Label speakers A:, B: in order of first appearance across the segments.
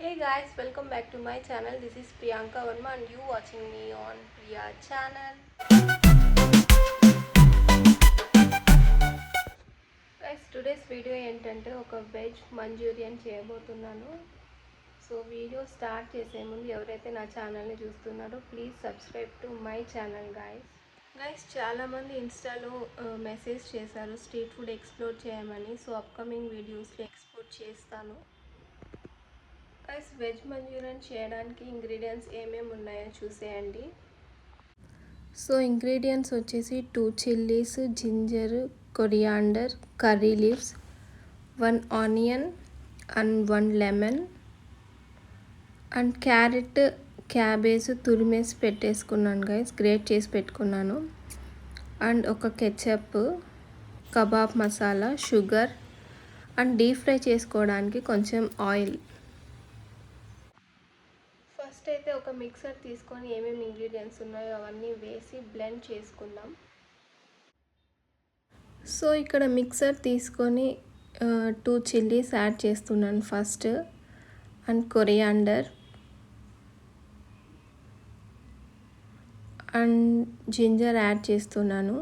A: Hey guys, welcome back to my channel. This is Priyanka Verma and you watching me on Priya channel. Guys today's video ఏంటంటే ఒక veg Manchurian చేయబోతున్నాను so video start చేసే ముందు ఎవరైతే నా ఛానల్ని చూస్తున్నారో please subscribe to my channel guys guys చాలామంది ఇన్స్టాలో మెసేజ్ చేశారు స్ట్రీట్ ఫుడ్ ఎక్స్ప్లోర్ చేయమని సో అప్కమింగ్ వీడియోస్లో ఎక్స్పోర్ట్ చేస్తాను గైస్ వెజ్ మంచూరియన్ చేయడానికి ఇంగ్రీడియంట్స్ ఏమేమి ఉన్నాయో చూసేయండి. సో ఇంగ్రీడియంట్స్ వచ్చేసి two chillies ginger coriander curry leaves one onion and one lemon and carrot cabbage తురిమేసి పెట్టేసుకున్నాను గైస్ గ్రేట్ చేసి పెట్టుకున్నాను. అండ్ ఒక ketchup kebab masala sugar and deep fry చేసుకోవడానికి కొంచెం ఆయిల్ ఫస్ట్ అయితే ఒక మిక్సర్ తీసుకొని ఏమేమి ఇంగ్రీడియంట్స్ ఉన్నాయో అవన్నీ వేసి బ్లెండ్ చేసుకుందాం. సో ఇక్కడ మిక్సర్ తీసుకొని టూ చిల్లీస్ యాడ్ చేస్తున్నాను first and coriander and ginger add చేస్తున్నాను.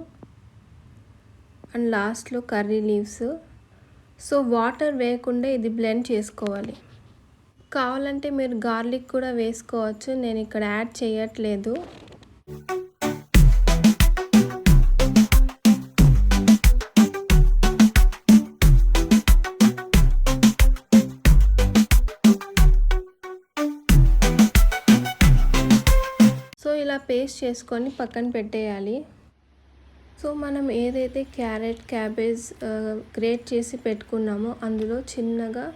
A: అండ్ లాస్ట్లో కర్రీ లీవ్స్ సో వాటర్ వేయకుండా ఇది బ్లెండ్ చేసుకోవాలి. కావాలంటే మీరు గార్లిక్ కూడా వేసుకోవచ్చు. నేను ఇక్కడ యాడ్ చేయట్లేదు. సో ఇలా పేస్ట్ చేసుకొని పక్కన పెట్టేయాలి. సో మనం ఏదైతే క్యారెట్ క్యాబేజ్ గ్రేట్ చేసి పెట్టుకున్నామో అందులో చిన్నగా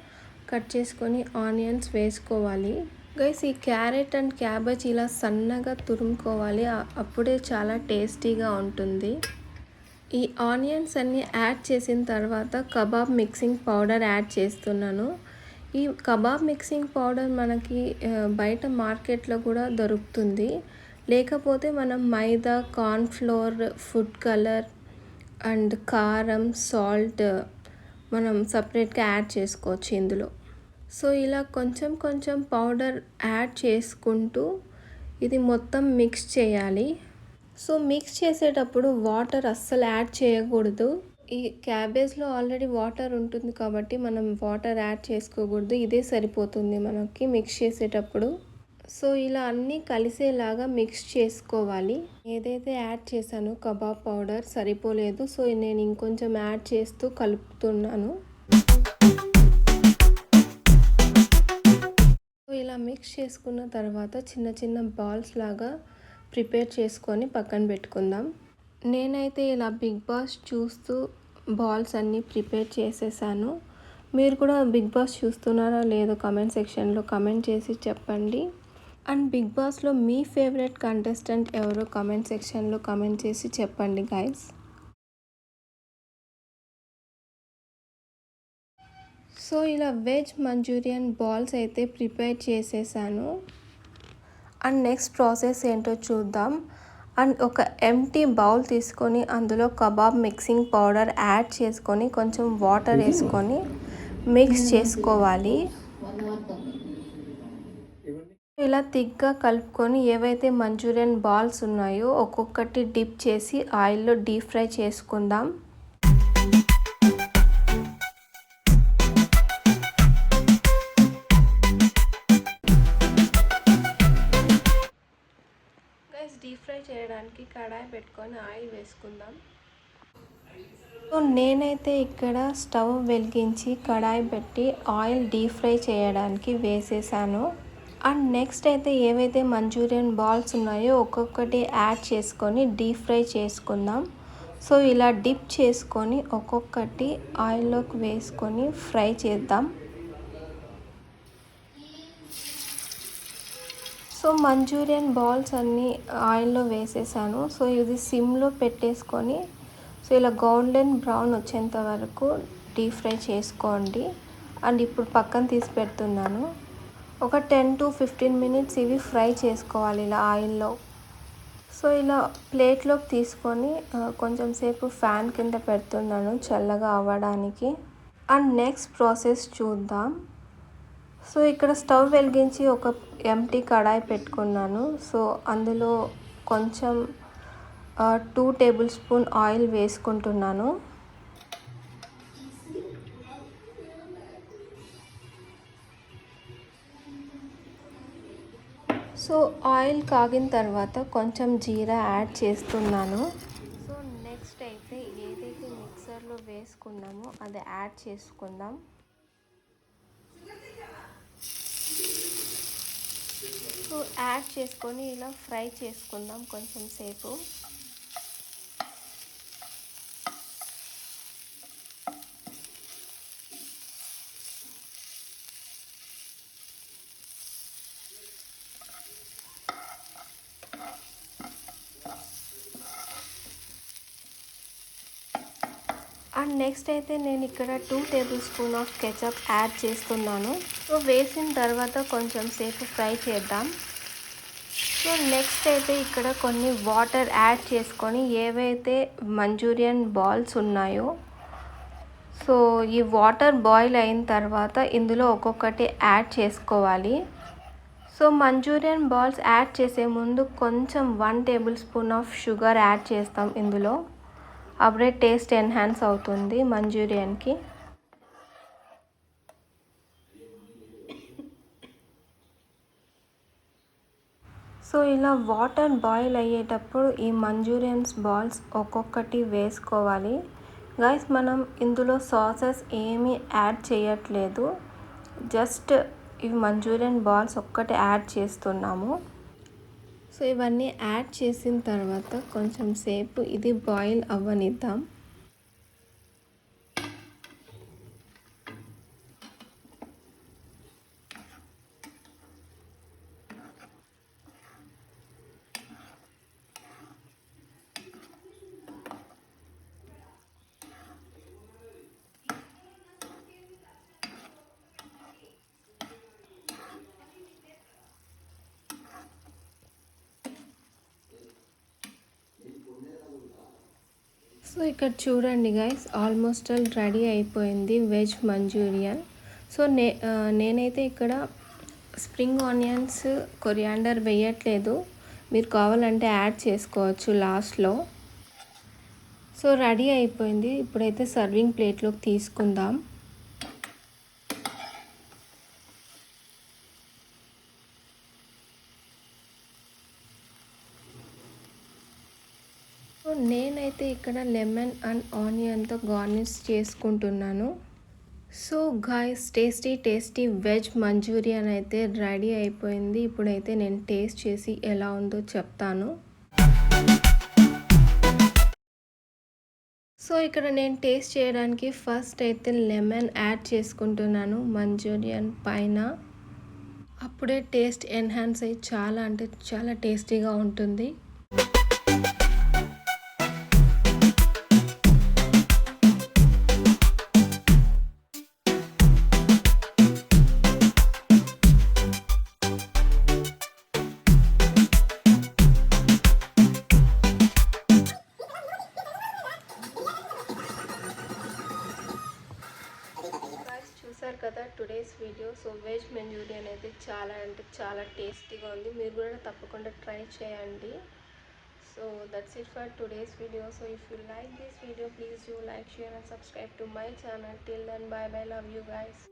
A: కట్ చేసుకొని ఆనియన్స్ వేసుకోవాలి. గైస్ ఈ క్యారెట్ అండ్ క్యాబేజ్ ఇలా సన్నగా తురుముకోవాలి. అప్పుడే చాలా టేస్టీగా ఉంటుంది. ఈ ఆనియన్స్ అన్నీ యాడ్ చేసిన తర్వాత కబాబ్ మిక్సింగ్ పౌడర్ యాడ్ చేస్తున్నాను. ఈ కబాబ్ మిక్సింగ్ పౌడర్ మనకి బయట మార్కెట్లో కూడా దొరుకుతుంది. లేకపోతే మనం maida cornflour food colour and కారం సాల్ట్ మనం సపరేట్గా యాడ్ చేసుకోవచ్చు ఇందులో. సో ఇలా కొంచెం కొంచెం పౌడర్ యాడ్ చేసుకుంటూ ఇది మొత్తం మిక్స్ చేయాలి. సో మిక్స్ చేసేటప్పుడు వాటర్ అస్సలు యాడ్ చేయకూడదు. ఈ క్యాబేజ్లో ఆల్రెడీ వాటర్ ఉంటుంది కాబట్టి మనం వాటర్ యాడ్ చేసుకోకూడదు. ఇదే సరిపోతుంది మనకి మిక్స్ చేసేటప్పుడు. సో ఇలా అన్నీ కలిసేలాగా మిక్స్ చేసుకోవాలి. ఏదైతే యాడ్ చేశానో కబాబ్ పౌడర్ సరిపోలేదు. సో నేను ఇంకొంచెం యాడ్ చేస్తూ కలుపుతున్నాను. ఇలా మిక్స్ చేసుకున్న తర్వాత చిన్న చిన్న బాల్స్ లాగా ప్రిపేర్ చేసుకొని పక్కన పెట్టుకుందాం. నేనైతే ఇలా బిగ్ బాస్ చూస్తూ బాల్స్ అన్నీ ప్రిపేర్ చేసేసాను. మీరు కూడా బిగ్ బాస్ చూస్తున్నారా లేదో కమెంట్ సెక్షన్లో కమెంట్ చేసి చెప్పండి. అండ్ బిగ్ బాస్లో మీ ఫేవరెట్ కంటెస్టెంట్ ఎవరో కమెంట్ సెక్షన్లో కమెంట్ చేసి చెప్పండి గైస్ సో ఇలా వెజ్ మంచూరియన్ బాల్స్ అయితే ప్రిపేర్ చేసేసాను. అండ్ నెక్స్ట్ ప్రాసెస్ ఏంటో చూద్దాం. అండ్ ఒక ఎంటీ బౌల్ తీసుకొని అందులో కబాబ్ మిక్సింగ్ పౌడర్ యాడ్ చేసుకొని కొంచెం వాటర్ వేసుకొని మిక్స్ చేసుకోవాలి. ఇలా థిక్గా కలుపుకొని ఏవైతే మంచూరియన్ బాల్స్ ఉన్నాయో ఒక్కొక్కటి డిప్ చేసి ఆయిల్లో డీప్ ఫ్రై చేసుకుందాం. డీప్ చేయడానికి కడాయి పెట్టుకొని ఆయిల్ వేసుకుందాం. సో నేనైతే ఇక్కడ స్టవ్ వెలిగించి కడాయి పెట్టి ఆయిల్ డీప్ ఫ్రై చేయడానికి వేసేసాను. అండ్ నెక్స్ట్ అయితే ఏవైతే మంచూరియన్ బాల్స్ ఉన్నాయో ఒక్కొక్కటి యాడ్ చేసుకొని డీప్ ఫ్రై చేసుకుందాం. సో ఇలా డిప్ చేసుకొని ఒక్కొక్కటి ఆయిల్లోకి వేసుకొని ఫ్రై చేద్దాం. సో మంచూరియన్ బాల్స్ అన్నీ ఆయిల్లో వేసేసాను. సో ఇది సిమ్లో పెట్టేసుకొని సో ఇలా గోల్డెన్ బ్రౌన్ వచ్చేంత వరకు డీప్ ఫ్రై చేసుకోండి. అండ్ ఇప్పుడు పక్కన తీసి పెడుతున్నాను. ఒక టెన్ టు ఫిఫ్టీన్ మినిట్స్ ఇవి ఫ్రై చేసుకోవాలి ఇలా ఆయిల్లో. సో ఇలా ప్లేట్లోకి తీసుకొని కొంచెం సేపు ఫ్యాన్ కింద పెడుతున్నాను చల్లగా అవ్వడానికి. అండ్ నెక్స్ట్ ప్రాసెస్ చూద్దాం. సో ఇక్కడ స్టవ్ వెలిగించి ఒక ఎంటీ కడాయి పెట్టుకున్నాను. సో అందులో కొంచెం టూ టేబుల్ స్పూన్ ఆయిల్ వేసుకుంటున్నాను. సో ఆయిల్ కాగిన తర్వాత కొంచెం జీరా యాడ్ చేస్తున్నాను. సో నెక్స్ట్ అయితే ఏదైతే మిక్సర్లో వేసుకున్నామో అది యాడ్ చేసుకుందాం. యాడ్ చేసుకొని ఇలా ఫ్రై చేసుకుందాం కొంచెం సేపు. అండ్ నెక్స్ట్ అయితే నేను ఇక్కడ two tablespoon of ketchup add చేస్తున్నాను. సో వేసిన తర్వాత కొంచెం సేపు ఫ్రై చేద్దాం. సో నెక్స్ట్ అయితే ఇక్కడ కొన్ని వాటర్ యాడ్ చేసుకొని ఏవైతే మంచూరియన్ బాల్స్ ఉన్నాయో సో ఈ వాటర్ బాయిల్ అయిన తర్వాత ఇందులో ఒక్కొక్కటి యాడ్ చేసుకోవాలి. సో మంచూరియన్ బాల్స్ యాడ్ చేసే ముందు కొంచెం one tablespoon of sugar add చేస్తాం ఇందులో. అప్పుడే టేస్ట్ ఎన్హాన్స్ అవుతుంది మంచూరియన్కి. సో ఇలా వాటర్ బాయిల్ అయ్యేటప్పుడు ఈ మంచూరియన్స్ బాల్స్ ఒక్కొక్కటి వేసుకోవాలి. గైస్ మనం ఇందులో సాసెస్ ఏమీ యాడ్ చేయట్లేదు. జస్ట్ ఇవి మంచూరియన్ బాల్స్ ఒక్కటి యాడ్ చేస్తున్నాము. సో ఇవన్నీ యాడ్ చేసిన తర్వాత కొంచెం సేపు ఇది బాయిల్ అవ్వనిద్దాం. సో ఇక్కడ చూడండి గైస్ ఆల్మోస్ట్ ఆల్ రెడీ అయిపోయింది వెజ్ మంచూరియన్ సో నే నేనైతే ఇక్కడ స్ప్రింగ్ ఆనియన్స్ కొరియాండర్ వేయట్లేదు. మీరు కావాలంటే యాడ్ చేసుకోవచ్చు లాస్ట్లో సో రెడీ అయిపోయింది. ఇప్పుడైతే సర్వింగ్ ప్లేట్లోకి తీసుకుందాం సో అయితే ఇక్కడ లెమన్ అండ్ ఆనియన్తో గార్నిష్ చేసుకుంటున్నాను. So guys tasty tasty veg Manchurian అయితే రెడీ అయిపోయింది. ఇప్పుడైతే నేను టేస్ట్ చేసి ఎలా ఉందో చెప్తాను. సో ఇక్కడ నేను టేస్ట్ చేయడానికి ఫస్ట్ అయితే లెమన్ యాడ్ చేసుకుంటున్నాను మంచూరియన్ పైన. అప్పుడే టేస్ట్ ఎన్హాన్స్ అయ్యి చాలా అంటే చాలా టేస్టీగా ఉంటుంది. టేస్టీగా ఉంది. మీరు కూడా తప్పకుండా ట్రై చేయండి. So that's it for today's video so if you like this video please you like share and subscribe to my channel till then bye bye love you guys